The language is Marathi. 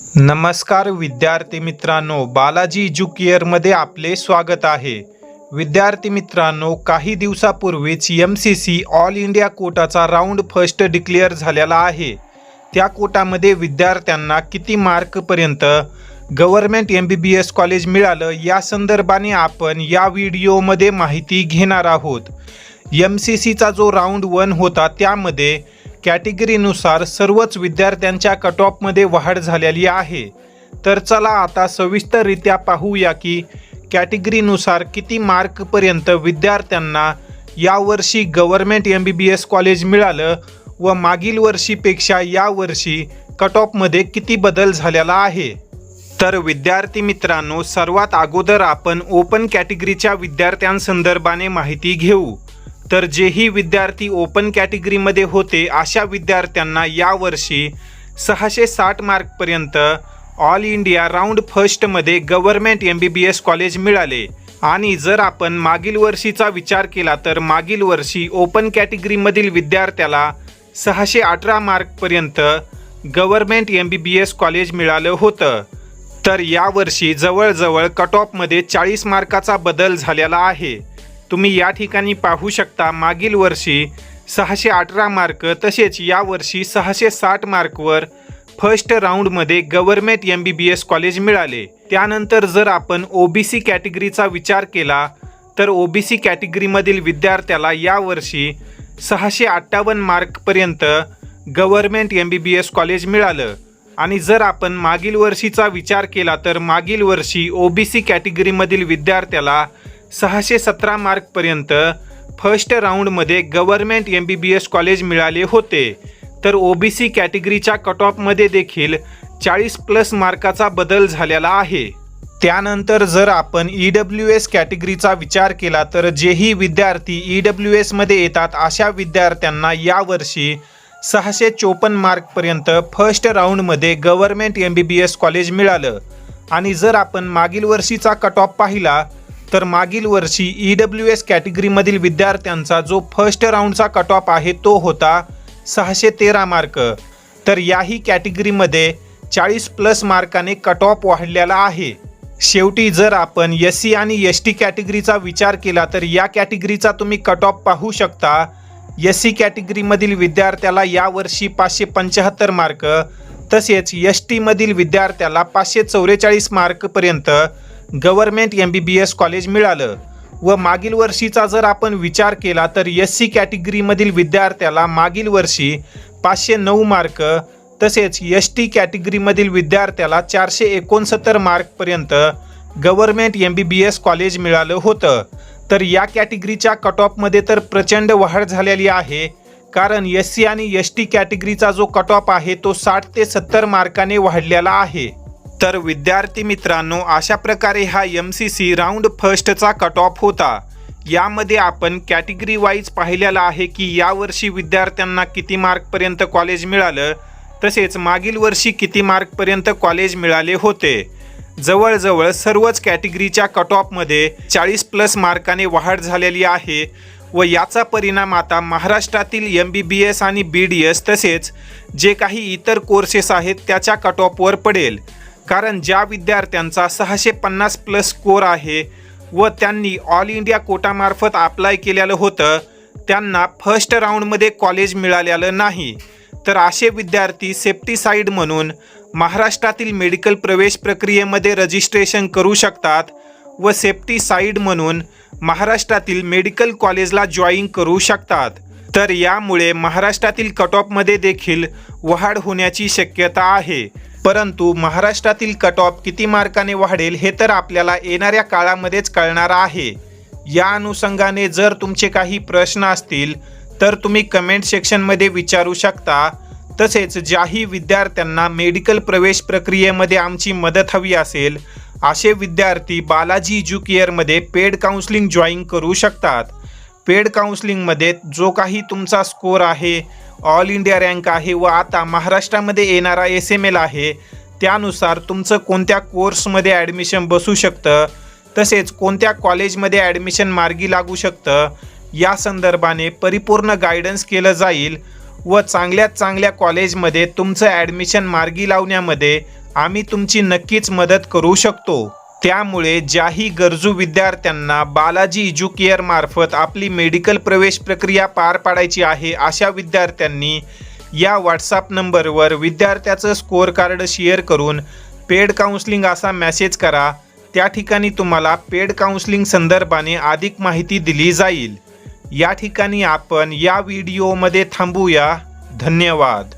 नमस्कार विद्यार्थी मित्रांनो बालाजी एज्युकेअरमध्ये आपले स्वागत आहे. विद्यार्थी मित्रांनो काही दिवसापूर्वीच M C C all India कोटाचा round first declare झालेला आहे. त्या कोटामध्ये विद्यार्थ्यांना किती मार्कपर्यंत government M B B S college मिळालं या संदर्भाने आपण या व्हिडिओमध्ये माहिती घेणार आहोत. एम सी सीचा जो राऊंड वन होता त्यामध्ये कॅटेगरीनुसार सर्वच विद्यार्थ्यांच्या कट ऑफमध्ये वाढ झालेली आहे. तर चला आता सविस्तररित्या पाहूया की कॅटेगरीनुसार किती मार्कपर्यंत विद्यार्थ्यांना यावर्षी government M B B S college मिळालं व मागील वर्षीपेक्षा यावर्षी कट ऑफमध्ये किती बदल झालेला आहे? तर विद्यार्थी मित्रांनो सर्वात अगोदर आपण ओपन कॅटेगरीच्या विद्यार्थ्यांसंदर्भाने माहिती घेऊ. तर जेही विद्यार्थी ओपन कॅटेगरीमध्ये होते अशा विद्यार्थ्यांना यावर्षी सहाशे साठ मार्कपर्यंत all India round फर्स्टमध्ये government M B B S college मिळाले. आणि जर आपण मागील वर्षीचा विचार केला तर मागील वर्षी ओपन कॅटेगरीमधील विद्यार्थ्याला सहाशे अठरा मार्कपर्यंत government M B B S college मिळालं होतं. तर यावर्षी जवळजवळ कट ऑफमध्ये चाळीस मार्काचा बदल झालेला आहे. तुम्ही या ठिकाणी पाहू शकता मागील वर्षी सहाशे अठरा मार्क तसेच यावर्षी सहाशे साठ मार्कवर फर्स्ट राऊंडमध्ये government M B B S college मिळाले. त्यानंतर जर आपण ओ बी सी कॅटेगरीचा विचार केला तर ओ बी सी कॅटेगरीमधील विद्यार्थ्याला यावर्षी सहाशे अठ्ठावन्न मार्कपर्यंत government M B B S college मिळालं. आणि जर आपण मागील वर्षीचा विचार केला तर मागील वर्षी ओ बी सी कॅटेगरीमधील विद्यार्थ्याला सहाशे सतरा मार्कपर्यंत फर्स्ट राऊंडमध्ये government M B B S college मिळाले होते. तर ओ बी सी कॅटेगरीच्या कट ऑफमध्ये देखील चाळीस प्लस मार्काचा बदल झालेला आहे. त्यानंतर जर आपण ई डब्ल्यू एस कॅटेगरीचा विचार केला तर जेही विद्यार्थी ई डब्ल्यू एसमध्ये येतात अशा विद्यार्थ्यांना यावर्षी सहाशे चोपन्न मार्कपर्यंत फर्स्ट राऊंडमध्ये government M B B S college मिळालं. आणि जर आपण मागील वर्षीचा कट ऑफ पाहिला तर मागील वर्षी ई डब्ल्यू एस कॅटेगरीमधील विद्यार्थ्यांचा जो फर्स्ट राऊंडचा कट ऑफ आहे तो होता सहाशे तेरा मार्क तर याही कॅटेगरीमध्ये चाळीस प्लस मार्काने कट ऑफ वाढलेला आहे. शेवटी जर आपण एस सी आणि एस टी कॅटेगरीचा विचार केला तर या कॅटेगरीचा तुम्ही कट ऑफ पाहू शकता. एस सी कॅटेगरीमधील विद्यार्थ्याला यावर्षी पाचशे पंच्याहत्तर मार्क तसेच एस टीमधील विद्यार्थ्याला पाचशे चौवेचाळीस मार्कपर्यंत government M B B S college मिळालं. व मागील वर्षीचा जर आपण विचार केला तर एस सी कॅटेगरीमधील विद्यार्थ्याला मागील वर्षी पाचशे नऊ मार्क तसेच एस टी कॅटेगरीमधील विद्यार्थ्याला चारशे एकोणसत्तर मार्कपर्यंत government M B B S college मिळालं होतं. तर या कॅटेगरीच्या कट ऑफमध्ये तर प्रचंड वाढ झालेली आहे. कारण एस सी आणि एस टी कॅटेगरीचा जो कट ऑफ आहे तो साठ ते सत्तर मार्काने वाढलेला आहे. तर विद्यार्थी मित्रांनो अशा प्रकारे हा एम सी सी राऊंड फर्स्टचा कट ऑफ होता. यामध्ये आपण कॅटेगरी वाईज पाहिलेलं आहे की यावर्षी विद्यार्थ्यांना किती मार्कपर्यंत कॉलेज मिळालं तसेच मागील वर्षी किती मार्कपर्यंत कॉलेज मिळाले होते. जवळजवळ सर्वच कॅटेगरीच्या कट ऑफमध्ये चाळीस प्लस मार्काने वाढ झालेली आहे व याचा परिणाम आता महाराष्ट्रातील एम बी बी एस आणि बी डी एस तसेच जे काही इतर कोर्सेस आहेत त्याच्या कट ऑफवर पडेल. कारण ज्या विद्यार्थ्यांचा सहाशे पन्नास प्लस स्कोर आहे व त्यांनी ऑल इंडिया कोटामार्फत अप्लाय केलेलं होतं त्यांना फर्स्ट राऊंडमध्ये कॉलेज मिळालेलं नाही. तर असे विद्यार्थी सेफ्टी साईड म्हणून महाराष्ट्रातील मेडिकल प्रवेश प्रक्रियेमध्ये रजिस्ट्रेशन करू शकतात व सेफ्टी साईड म्हणून महाराष्ट्रातील मेडिकल कॉलेजला जॉईन करू शकतात. तर यामुळे महाराष्ट्रातील कट ऑफमध्ये देखील वाढ होण्याची शक्यता आहे. परंतु महाराष्ट्रातील कट ऑफ किती मार्काने वाढेल हे तर आपल्याला येणाऱ्या काळामध्येच कळणार आहे. या अनुषंगाने जर तुमचे काही प्रश्न असतील तर तुम्ही कमेंट सेक्शनमध्ये विचारू शकता. तसेच ज्याही विद्यार्थ्यांना मेडिकल प्रवेश प्रक्रियेमध्ये आमची मदत हवी असेल असे विद्यार्थी बालाजी एज्युकेअरमध्ये पेड काउन्सिलिंग जॉईन करू शकतात. पेड काउन्सिलिंगमध्ये जो काही तुमचा स्कोर आहे ऑल इंडिया रँक आहे व आता महाराष्ट्रामध्ये येणारा एस एम एल आहे. त्यानुसार तुमचं कोणत्या कोर्समध्ये ॲडमिशन बसू शकतं? तसेच कोणत्या कॉलेजमध्ये ॲडमिशन मार्गी लागू शकतं? या संदर्भाने परिपूर्ण गायडन्स केलं जाईल व चांगल्यात चांगल्या कॉलेजमध्ये तुमचं ॲडमिशन मार्गी लावण्यामध्ये आम्ही तुमची नक्कीच मदत करू शकतो. त्यामुळे ज्याही गरजू विद्यार्थ्यांना बालाजी इज्युकेअर मार्फत आपली मेडिकल प्रवेश प्रक्रिया पार पाडायची आहे अशा विद्यार्थ्यांनी या व्हॉट्सअप नंबरवर विद्यार्थ्याचं स्कोअर कार्ड शेअर करून पेड काउन्सलिंग असा मेसेज करा. त्या ठिकाणी तुम्हाला पेड काउन्सलिंग संदर्भाने अधिक माहिती दिली जाईल. या ठिकाणी आपण या व्हिडिओमध्ये थांबूया. धन्यवाद.